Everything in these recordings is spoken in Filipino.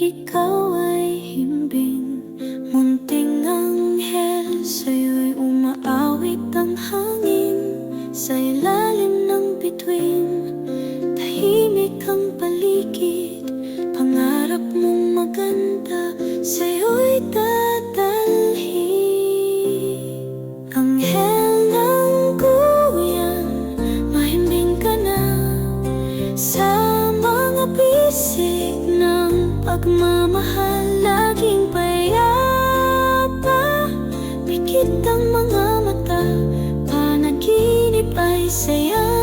Ikaw ay himbing. Munting anghel Sa'yo'y umaawit ang hangin Sa ilalim ng bituin. Tahimik ang pagmamahal laging payapa. Pikit ang mga mata Panaginip ay saya.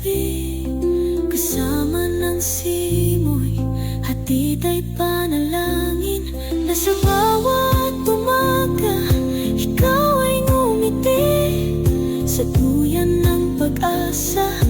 gabi Kasama ng simoy Hatid ay panalangin Nasa bawat umaga Ikaw ay ngumiti Sa tuyan ng pag-asa.